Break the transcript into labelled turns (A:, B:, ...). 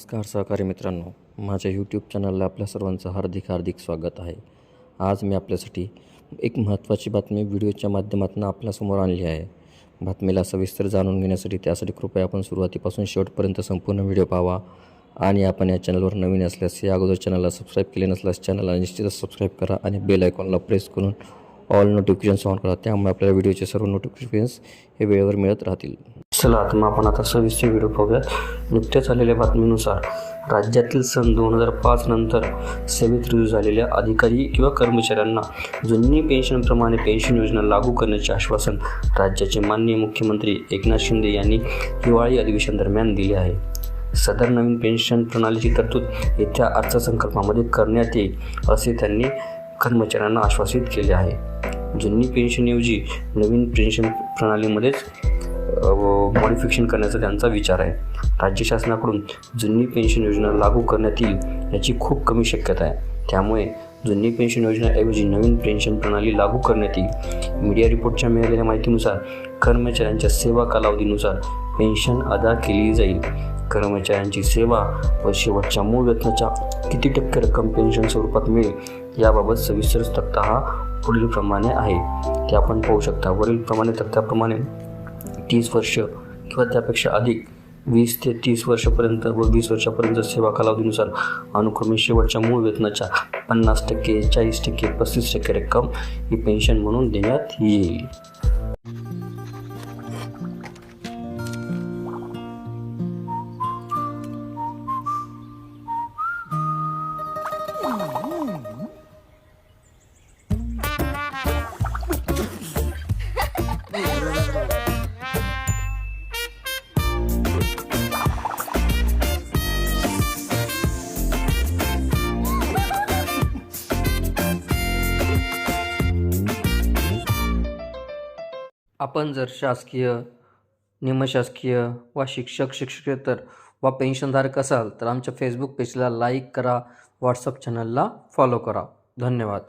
A: नमस्कार सहकारी मित्रांनो. माझ्या यूट्यूब चॅनलला आपल्या सर्वांचं हार्दिक हार्दिक स्वागत आहे. आज मी आपल्यासाठी एक महत्त्वाची बातमी व्हिडिओच्या माध्यमातून आपल्यासमोर आणली आहे. बातमीला सविस्तर जाणून घेण्यासाठी त्यासाठी कृपया आपण सुरुवातीपासून शेवटपर्यंत संपूर्ण व्हिडिओ पाहावा आणि आपण या चॅनलवर नवीन असल्यास या अगोदर चॅनलला सबस्क्राईब केले नसल्यास चॅनलला निश्चितच सबस्क्राईब करा आणि बेल आयकॉनला प्रेस करून ऑल नोटिफिकेशन्स ऑन करा. त्यामुळे आपल्याला व्हिडिओचे सर्व नोटिफिकेशन्स हे वेळेवर मिळत राहतील. चला तर मग आपण आता सविस्तर व्हिडिओ पाहूयात. नुकत्याच आलेल्या बातमीनुसार राज्यातील सन दोन हजार पाच नंतर सेवेत रुजू झालेल्या अधिकारी किंवा कर्मचाऱ्यांना जुनी पेन्शनप्रमाणे पेन्शन योजना लागू करण्याचे आश्वासन राज्याचे माननीय मुख्यमंत्री एकनाथ शिंदे यांनी हिवाळी अधिवेशन दरम्यान दिले आहे. सदर नवीन पेन्शन प्रणालीची तरतूद येत्या अर्थसंकल्पामध्ये करण्यात येईल असे त्यांनी कर्मचाऱ्यांना आश्वासित केले आहे. जुनी पेन्शनऐवजी नवीन पेन्शन प्रणालीमध्येच मॉडिफिकेशन करण्याचा त्यांचा विचार आहे. राज्य शासनाकडून जुनी पेन्शन योजना लागू करण्यात येईल याची खूप कमी शक्यता आहे. त्यामुळे जुनी पेन्शन योजनाऐवजी नवीन पेन्शन प्रणाली लागू करण्यात येईल. मीडिया रिपोर्टच्या मिळालेल्या माहितीनुसार कर्मचाऱ्यांच्या सेवा कालावधीनुसार पेन्शन अदा केली जाईल. कर्मचाऱ्यांची सेवा व शेवटच्या मूळ वेतनाच्या किती टक्के रक्कम पेन्शन स्वरूपात मिळेल याबाबत सविस्तर तक्ता हा पुढीलप्रमाणे आहे ते आपण पाहू शकता वरीलप्रमाणे तर तक्त्याप्रमाणे तीस वर्ष किंवा त्यापेक्षा अधिक वीस ते तीस वर्षापर्यंत व वीस वर्षापर्यंत सेवा कालावधीनुसार अनुक्रमे शेवटच्या मूळ वेतनाच्या पन्नास टक्के चाळीस टक्के पस्तीस टक्के रक्कम ही पेन्शन म्हणून देण्यात येईल. आपण जर शासकीय निमशासकीय वा शिक्षक शिक्षकेतर वा पेन्शनधारक असाल तर आमच्या फेसबुक पेजला लाईक करा व्हॉट्सअप चॅनलला फॉलो करा. धन्यवाद.